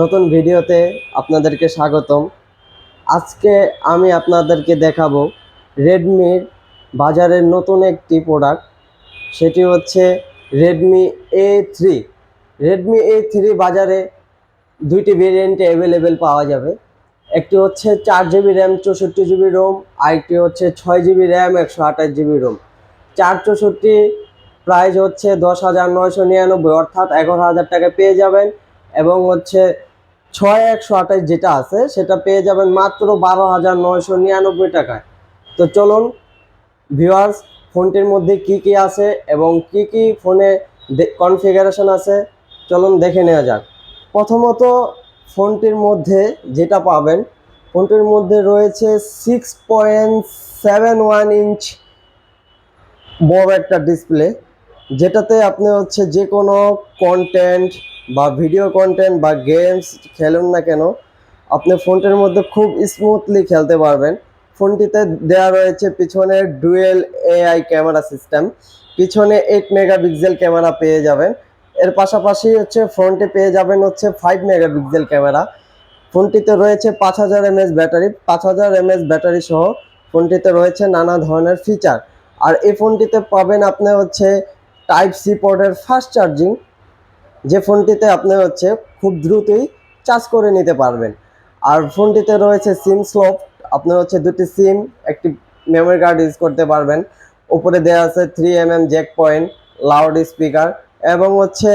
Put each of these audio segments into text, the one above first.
নতুন ভিডিওতে আপনাদেরকে স্বাগতম। আজকে আমি আপনাদেরকে দেখাবো রেডমির বাজারের নতুন একটি প্রোডাক্ট সেটি হচ্ছে Redmi A three Redmi A three বাজারে দুইটি ভেরিয়েন্টে অ্যাভেলেবেল পাওয়া যাবে। একটি হচ্ছে চার জিবি র্যাম চৌষট্টি জিবি রোম আরেকটি হচ্ছে ছয় জিবি র্যাম একশো আঠাশ জিবি রোম চার চৌষট্টি প্রাইস হচ্ছে দশ হাজার নয়শো নিরানব্বই, অর্থাৎ এগারো হাজার টাকা পেয়ে যাবেন। এবং হচ্ছে ছয় একশো আঠাশ যেটা আছে, সেটা পেয়ে যাবেন মাত্র বারো হাজার নয়শো নিরানব্বই টাকায়। তো চলুন ভিউয়ার্স ফোনটির মধ্যে কি কি আছে এবং কি কি ফোনে কনফিগারেশন আছে, চলুন দেখে নেওয়া যাক। প্রথমত, ফোনটির মধ্যে যেটা পাবেন, ফোনটির মধ্যে রয়েছে six point seven one inch বড় একটা ডিসপ্লে যেটাতে আপনি হচ্ছে যে কোনো কন্টেন্ট বা ভিডিও কন্টেন্ট বা গেমস খেলুন না কেন, আপনি ফোনটির মধ্যে খুব স্মুথলি খেলতে পারবেন। ফোনটিতে দেওয়া রয়েছে পিছনে ডুয়েল এআই ক্যামেরা সিস্টেম পিছনে এইট মেগাপিক্সেল ক্যামেরা পেয়ে যাবেন। এর পাশাপাশি হচ্ছে ফ্রন্টে পেয়ে যাবেন হচ্ছে ফাইভ মেগাপিক্সেল ক্যামেরা। ফোনটিতে রয়েছে পাঁচ হাজার এমএস ব্যাটারি, পাঁচ হাজার এমএস ব্যাটারি সহ ফোনটিতে রয়েছে নানা ধরনের ফিচার আর এই ফোনটিতে পাবেন আপনি হচ্ছে টাইপ সি পোর্টের ফাস্ট চার্জিং যে ফোনটিতে আপনি হচ্ছে খুব দ্রুতই চার্জ করে নিতে পারবেন। আর ফোনটিতে রয়েছে সিম স্লপ আপনি হচ্ছে দুটি সিম একটি মেমোরি কার্ড ইউজ করতে পারবেন। উপরে দেওয়া আছে three M M jack point loud speaker এবং হচ্ছে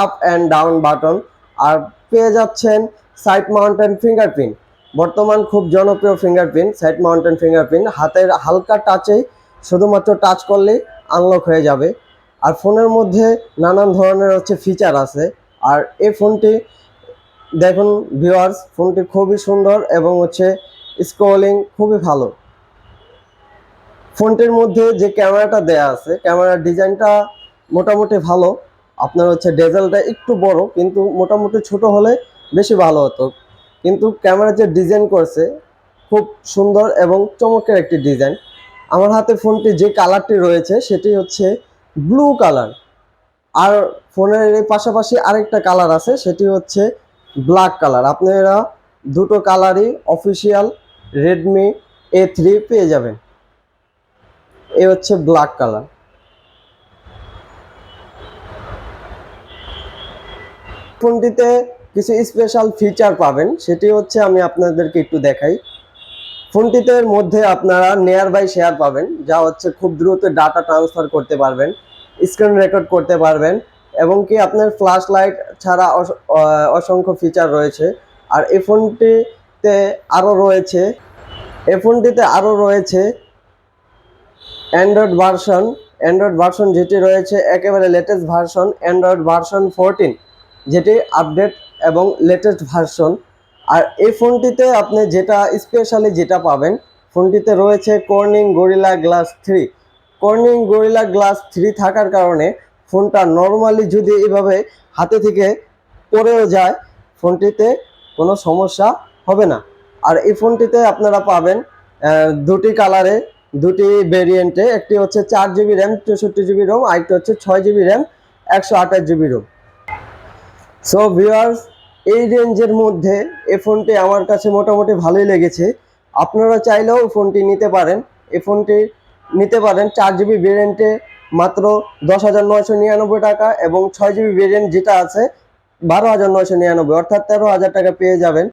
আপ অ্যান্ড ডাউন বাটন আর পেয়ে যাচ্ছেন সাইড মাউন্টেন ফিঙ্গারপ্রিন্ট বর্তমান খুব জনপ্রিয় ফিঙ্গারপ্রিন্ট সাইড মাউন্টেন ফিঙ্গারপ্রিন্ট হাতের হালকা টাচেই শুধুমাত্র টাচ করলেই আনলক হয়ে যাবে। আর ফোনের মধ্যে নানান ধরনের হচ্ছে ফিচার আছে। আর এই ফোনটি, দেখুন ভিউয়ার্স ফোনটি খুবই সুন্দর এবং হচ্ছে স্ক্রলিং খুবই ভালো। ফোনটির মধ্যে যে ক্যামেরাটা দেয়া আছে ক্যামেরার ডিজাইনটা মোটামুটি ভালো। আপনার হচ্ছে ডেজেলটা একটু বড়, কিন্তু মোটামুটি ছোট হলে বেশি ভালো হতো। কিন্তু ক্যামেরা যে ডিজাইন করছে, খুব সুন্দর এবং চমকের একটি ডিজাইন আমার হাতে ফোনটি যে কালারটি রয়েছে, সেটি হচ্ছে ব্লু কালার। আর ফোনের এই পাশাপাশি আরেকটা কালার আছে, সেটি হচ্ছে ব্ল্যাক কালার। আপনারা দুটো কালারই অফিসিয়াল রেডমি এ থ্রি পেয়ে যাবেন। এ হচ্ছে ব্ল্যাক কালার। ফোনটিতে কিছু স্পেশাল ফিচার পাবেন, সেটি হচ্ছে আমি আপনাদেরকে একটু দেখাই। ফোনটিতে মধ্যে আপনারা নিয়ার বাই শেয়ার পাবেন, যা হচ্ছে খুব দ্রুত ডাটা ট্রান্সফার করতে পারবেন স্ক্রিন রেকর্ড করতে পারবেন, এবং কি আপনার ফ্ল্যাশ লাইট ছাড়া অস- অসংখ্য ফিচার রয়েছে। আর এই ফোনটিতে আরও রয়েছে, এই ফোনটিতে আরও রয়েছে অ্যান্ড্রয়েড ভার্সন অ্যান্ড্রয়েড ভার্সন যেটি রয়েছে একেবারে latest version Android version fourteen যেটি আপডেট এবং লেটেস্ট ভার্সন আর এই ফোনটিতে আপনি যেটা স্পেশালি যেটা পাবেন, ফোনটিতে রয়েছে Corning Gorilla Glass three Corning Gorilla Glass three থাকার কারণে ফোনটা নর্মালি যদি এভাবে হাতে থেকে পড়েও যায়, ফোনটিতে কোনো সমস্যা হবে না। আর এই ফোনটিতে আপনারা পাবেন দুটি কালারে দুটি ভেরিয়েন্টে একটি হচ্ছে চার জিবি র্যাম চৌষট্টি জিবি রোম আরেকটি হচ্ছে ছয় জিবি র্যাম একশো আঠাশ জিবি রোম সো ভিউয়ার্স এই রেঞ্জের মধ্যে এ ফোনটি আমার কাছে মোটামুটি ভালোই লেগেছে। আপনারা চাইলেও ফোনটি নিতে পারেন। এ ফোনটি নিতে পারেন চার জিবি ভেরিয়েন্টে মাত্র দশ হাজার নয়শো নিরানব্বই টাকা এবং ছয় জিবি ভেরিয়েন্ট যেটা আছে, বারো হাজার নয়শো নিরানব্বই, অর্থাৎ তেরো হাজার টাকা পেয়ে যাবেন।